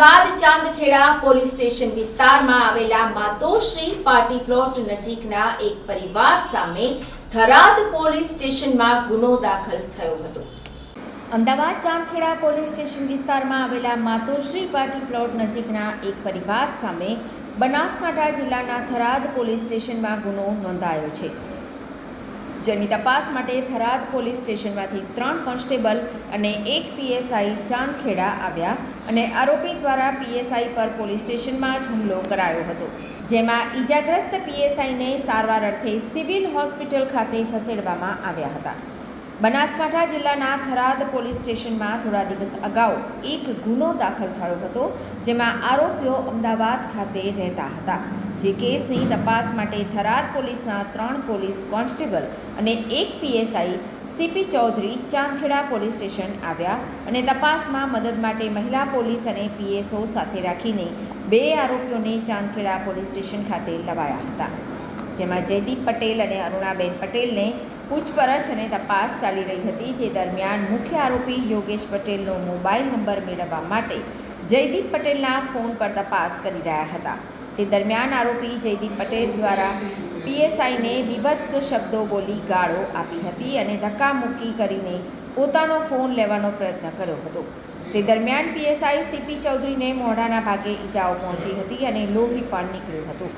Chandkheda police station વિસ્તારમાં આવેલા Matoshree party plot નજીકના એક પરિવાર સામે થરાદ પોલીસ સ્ટેશનમાં ગુનો દાખલ થયો હતો. અમદાવાદ ચાંદખેડા પોલીસ સ્ટેશન વિસ્તારમાં આવેલા માતોશ્રી પાર્ટી પ્લોટ નજીકના એક પરિવાર સામે બનાસકાંઠા જિલ્લાના થરાદ પોલીસ સ્ટેશનમાં ગુનો નોંધાયો છે. જેની તપાસ માટે થરાદ પોલીસ સ્ટેશનમાંથી ત્રણ કોન્સ્ટેબલ અને એક પીએસઆઈ ચાંદખેડા આવ્યા અને આરોપી દ્વારા પીએસઆઈ પર પોલીસ સ્ટેશનમાં જ હુમલો કરાયો હતો, જેમાં ઈજાગ્રસ્ત પીએસઆઈને સારવાર અર્થે સિવિલ હોસ્પિટલ ખાતે ખસેડવામાં આવ્યા હતા. બનાસકાંઠા જિલ્લાના થરાદ પોલીસ સ્ટેશનમાં થોડા દિવસ અગાઉ એક ગુનો દાખલ થયો હતો, જેમાં આરોપીઓ અમદાવાદ ખાતે રહેતા હતા. જે કેસની તપાસ માટે થરાદ પોલીસના ત્રણ પોલીસ કોન્સ્ટેબલ અને એક PSI CP Chaudhary Chandkheda police station આવ્યા અને તપાસમાં મદદ માટે મહિલા પોલીસ અને પીએસઓ સાથે રાખીને બે આરોપીઓને ચાંદખેડા પોલીસ સ્ટેશન ખાતે લવાયા હતા. જેમાં જયદીપ પટેલ અને અરુણાબેન પટેલને પૂછપરછ અને તપાસ ચાલી રહી હતી તે દરમિયાન મુખ્ય આરોપી યોગેશ પટેલનો મોબાઈલ નંબર મેળવવા માટે જયદીપ પટેલના ફોન પર તપાસ કરી રહ્યા હતા. તે દરમિયાન આરોપી જયદીપ પટેલ દ્વારા પીએસઆઈને બીભત્સ શબ્દો બોલી ગાળો આપી હતી અને ધક્કામુક્કી કરીને પોતાનો ફોન લેવાનો પ્રયત્ન કર્યો હતો. તે દરમિયાન પીએસઆઈ સીપી ચૌધરીને મોઢાના ભાગે ઈજાઓ પહોંચી હતી અને લોહી પણ નીકળ્યું હતું.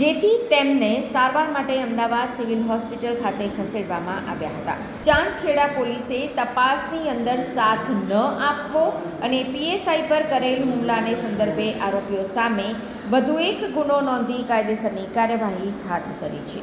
જેથી તેમને સારવાર માટે અમદાવાદ સિવિલ હોસ્પિટલ ખાતે ખસેડવામાં આવ્યા હતા. ચાંદખેડા પોલીસે તપાસની અંદર સાથ ન આપવો અને પીએસઆઈ પર કરેલ હુમલાને સંદર્ભે આરોપીઓ સામે વધુ એક ગુનો નોંધી કાયદેસરની કાર્યવાહી હાથ ધરી છે.